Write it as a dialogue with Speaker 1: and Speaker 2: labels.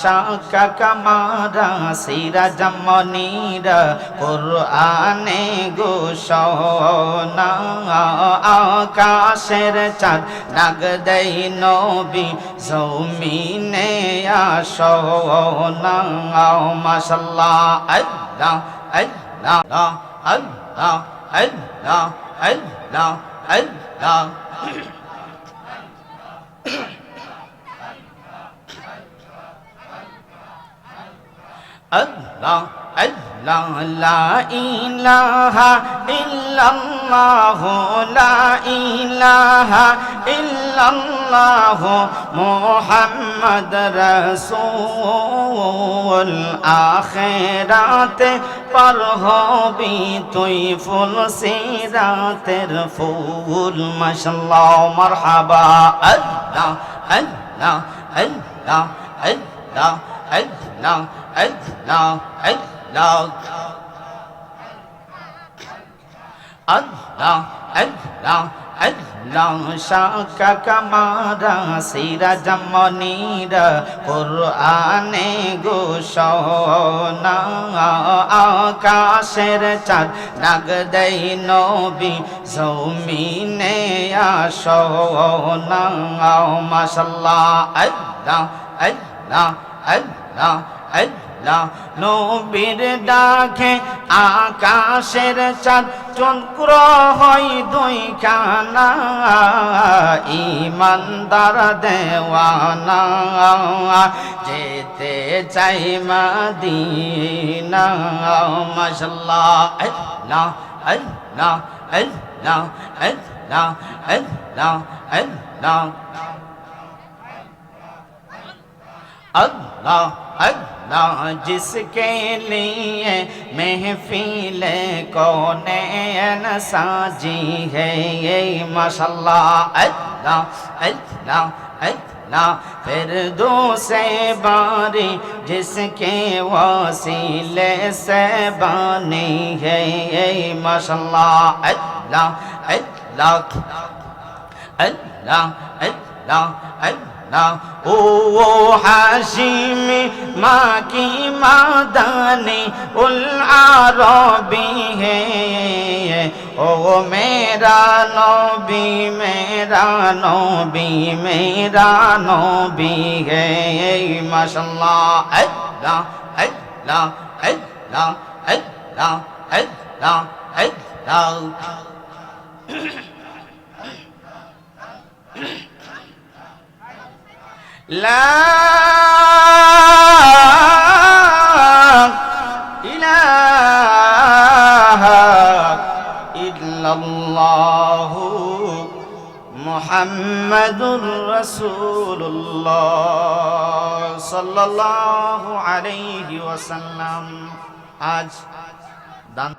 Speaker 1: Shaka Camara সিরা জমনিরা কোরআনে গোসনা আকাশের চাঁদ নাগ দেই নবী, জমিনে আসনা। মাশাল্লাহ, আল্লাহ আল্লাহ আল্লাহ আল্লাহ আল্লাহ আল্লাহ। আল্লাহ আল্লাহ, লা ইলাহা ইল্লাল্লাহ, লা ইলাহা ইল্লাল্লাহ মুহাম্মদ রাসূল। আখিরাতে পার হবি তুই ফুল সিরাতের ফুল, মাশাআল্লাহ, মারহাবা। আল্লাহ আল্লাহ আল্লাহ আল্লাহ আল্লাহ আল্লাহ আল্লাহ আল্লাহ আল্লাহ শাকা কামারা সিরা জমনিরা কোরআনে গোসনা আকাশের চাঁদ নাগ দেই নবী জমিনে আসনা মাশাল্লাহ আল্লাহ আল্লাহ আল্লাহ আল্লাহ আল্লাহ নবীর ডাকে আকাশের চাঁদ চন্দ্র হয় দুই খানা ইমানদার দেওয়ানা, যেতে চাই মাদিনা, মাশাল্লাহ আল্লাহ আল্লাহ আল্লাহ আল্লাহ আল্লাহ আল্লাহ আল্লাহ अल्लाह जिसके लिए महफिल कौने साजी है ये माशाल्लाह अल्लाह अल्लाह अल्लाह फिर दूसरे बारी जिसके वसीले से बनी है ये माशाल्लाह अल्लाह अल्लाह अल्लाह अल्लाह अल्लाह না। ও হাসিমি মাকি মাদানি উল আরবি হে। ও মেরা নবী মেরা নবী মেরা নবী হে। মাশাল্লাহ আল্লাহ আল্লাহ আল্লাহ আল্লাহ আল্লাহ আল্লাহ لا إله إلا الله محمد رسول الله صلى الله عليه وسلم আজ দান